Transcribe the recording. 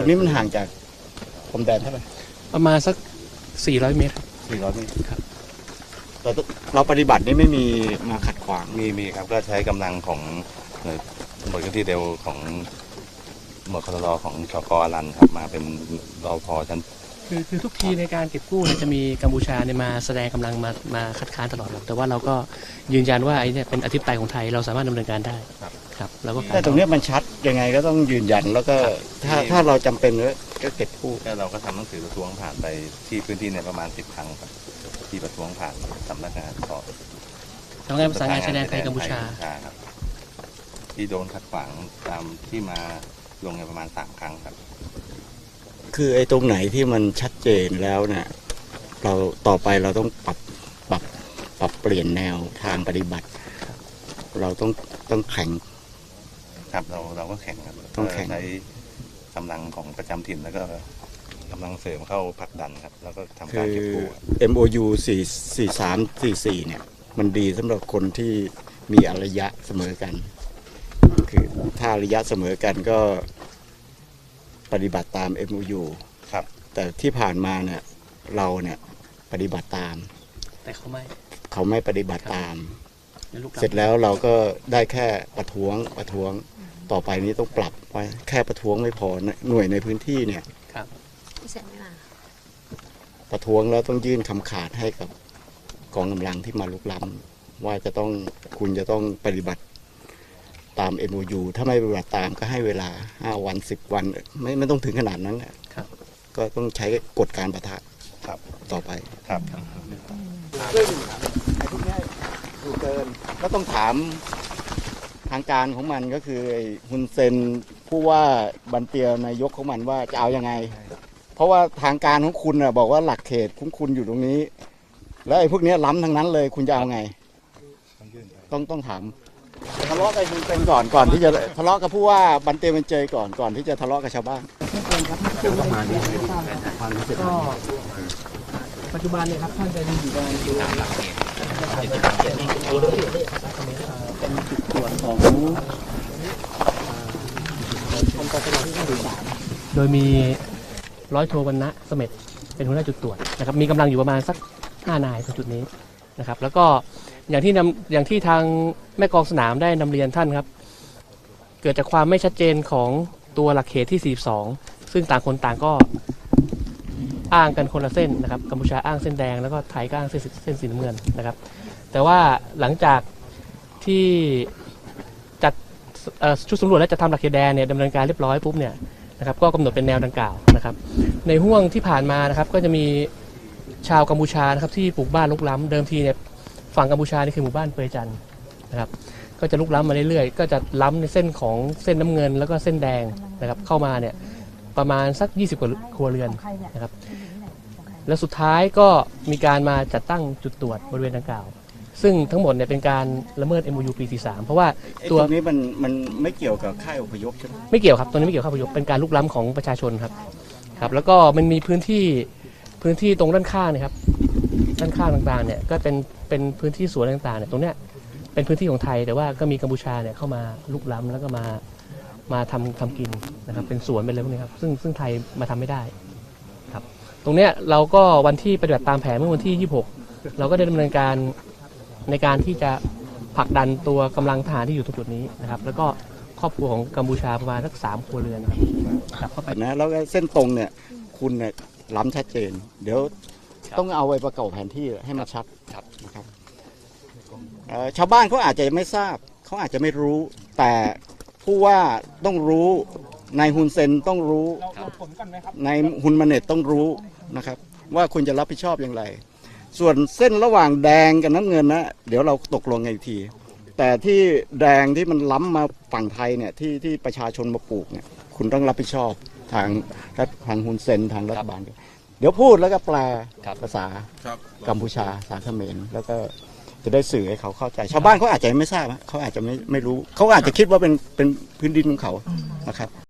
ตรงนี้มันห่างจากพรมแดนเท่าไหร่ประมาณสัก 400 เมตรครับ สี่ร้อยเมตรครับ เราต้องเราปฏิบัตินี่ไม่มีมาขัดขวาง มีมีครับก็ใช้กำลังของหน่วยตำรวจเคลื่อนที่เร็วของหมวดคอรของชกอรันครับมาเป็นรอพอชั้น คือคือทุกทีในการเก็บกู้เนี่ยจะมีกัมพูชาเนี่ยมาแสดงกำลังมามาคัดค้านตลอดครับแต่ว่าเราก็ยืนยันว่าไอ้เนี่ยเป็นอธิปไตยของไทยเราสามารถดำเนินการได้ ครับ แล้วก็แต่ตรงเนี้ยมันชัดยังไงก็ต้องยืนยันแล้วก็ถ้าถ้าเราจำเป็นก็เก็บกู้ก็เราก็ทำหนังสือประท้วงผ่านไปที่พื้นที่เนี่ยประมาณสิบครั้งครับที่ประท้วงผ่านสำนักงานสอบทำงานประสานงานชายแดนไทยกัมพูชา ครับ ที่โดนขัดขวางตามที่มาลงในยประมาณสามครั้งครับ คือไอ้ตรงไหนที่มันชัดเจนแล้วเนี่ยเราต่อไปเราต้องปรับปรับปรับเปลี่ยนแนวทางปฏิบัติ เราต้องต้องแข็ง ครับเราเราก็แข่งครับต้องแข่ง ใช้กำลังของประจำถิ่นแล้วก็กำลังเสริมเข้าผลักดันครับ แล้วก็ทำคืการอ เก็บกู้ครับ MOU 4 4 3 4 4 เนี่ย มันดีสำหรับคนที่มีอารยะเสมอกัน คือถ้าอารยะเสมอกันก็ปฏิบัติตาม MOU ครับ แต่ที่ผ่านมาเนี่ยเราเนี่ยปฏิบัติตาม แต่เขาไม่ เขาไม่ปฏิบัติตามในลูก เสร็จแล้วเราก็ได้แค่ประท้วงประท้วงต่อไปนี้ต้องปรับไว้แค่ประท้วงไม่พอนะหน่วยในพื้นที่เนี่ยครับพี่เสร็จไหมล่ะประท้วงแล้วต้องยื่นคำขาดให้กับกองกำลังที่มาลุกล้ำว่าจะต้องคุณจะต้องปฏิบัติตาม MOU ถ้าไม่ปฏิบัติตามก็ให้เวลา 5 วัน 10 วัน ไม่ไม่ต้องถึงขนาดนั้นน่ะครับก็ต้องใช้กฎการประทะครับต่อไปครับซึ่งไอ้พวกเนี้ ยอยู่เกินก็ต้องถามทางการของมันก็คือฮุนเซนผู้ว่าบันเตียนายกของมันว่าจะเอายังไง เพราะว่าทางการของคุณน่ะบอกว่าหลักเขตของคุณอยู่ตรงนี้ แล้วไอ้พวกเนี้ยล้ำทั้งนั้นเลยคุณจะเอาไง ต้องต้องถามทะเลาะกับฮุนเซนก่อนก่อนที่จะทะเลาะกับผู้ว่าบันเตียนเจยก่อนก่อนที่จะทะเลาะกับชาวบ้านก็ปัจจุบันเนี่ยครับท่านจะอยู่ในเป็นจุดตรวจของโดยมีร้อยโทวรรณะเสม็ดเป็นหัวหน้าจุดตรวจนะครับมีกำลังอยู่ประมาณสักห้านายตรงจุดนี้นะครับ แล้วก็อย่างที่นำอย่างที่ทางแม่กองสนามได้นำเรียนท่านครับ เกิดจากความไม่ชัดเจนของตัวหลักเขตที่ 42 ซึ่งต่างคนต่างก็อ้างกันคนละเส้นนะครับกัมพูชาอ้างเส้นแดงแล้วก็ไทยก็อ้างเส้นเส้นสีน้ำเงินนะครับ แต่ว่าหลังจากที่จัดชุดสำรวจและจัดทำหลักเขตแดนเนี่ยดำเนินการเรียบร้อยปุ๊บเนี่ยนะครับก็กำหนดเป็นแนวดังกล่าวนะครับ ในห่วงที่ผ่านมานะครับก็จะมีชาวกัมพูชานะครับที่ปลูกบ้านลุกล้ำเดิมทีเนี่ยฝั่งกัมพูชานี่คือหมู่บ้านเปยจันนะครับก็จะลุกล้ำมาเรื่อยๆ ก็จะล้ำในเส้นของเส้นน้ำเงินแล้วก็เส้นแดงนะครับเข้ามาเนี่ยประมาณสัก 20 กว่าครัวเรือนนะครับ และสุดท้ายก็มีการมาจัดตั้งจุดตรวจบริเวณดังกล่าว ซึ่งทั้งหมดเนี่ยเป็นการละเมิด MOU ปี43เพราะว่าไอ้ตัวตรงนี้มันมันไม่เกี่ยวกับค่ายอพยพใช่ไหมไม่เกี่ยวครับตัวนี้ไม่เกี่ยวกับประโยชน์เป็นการลุกล้ำของประชาชนครับครับแล้วก็มันมีพื้นที่พื้นที่ตรงด้านข้างเนะครับด้านข้างต่างๆเนี่ยก็เป็นเป็นพื้นที่สวนต่างๆเนี่ยตรงเนี้ยเป็นพื้นที่ของไทยแต่ว่าก็มีกัมพูชาเนี่ยเข้ามาลุกล้ำแล้วก็มามาทำทำกินนะครับเป็นสวนเป็นอะไรพวกนี้ครับซึ่งซึ่งไทยมาทำไม่ได้ครับตรงเนี้ยเราก็วันที่ปฏิบัติตามแผนเมื่อวันที่ 26 เราก็ได้ดำเนินการ ในการที่จะผลักดันตัวกำลังทหารที่อยู่ตรงจุดนี้นะครับ แล้วก็ครอบครัวของกัมพูชาประมาณสักสามครัวเรือนนะครับกลับเข้าไปนะแล้วก็เส้นตรงเนี่ยคุณเนี่ยล้ำชัดเจน เดี๋ยวต้องเอาไว้ประกอบแผนที่ให้มันชัดนะครับเอ่อชาวบ้านเขาอาจจะไม่ทราบเขาอาจจะไม่รู้ แต่ผู้ว่าต้องรู้นายฮุนเซนต้องรู้นายฮุนมาเน็ตต้องรู้นะครับ ว่าคุณจะรับผิดชอบอย่างไร ส่วนเส้นระหว่างแดงกับน้ำเงินนะเดี๋ยวเราตกลงกันอีกที แต่ที่แดงที่มันล้ำมาฝั่งไทยเนี่ยที่ที่ประชาชนมาปลูกเนี่ยคุณต้องรับผิดชอบทางรัฐทางฮุนเซนทางรัฐบาลด้วยเดี๋ยวพูดแล้วก็แปลภาษากัมพูชาภาษาเขมรแล้วก็จะได้สื่อให้เขาเข้าใจ ชาวบ้านเขาอาจจะไม่ทราบนะเขาอาจจะไม่ไม่รู้ เขาอาจจะคิดว่าเป็นเป็นพื้นดินของเขานะครับ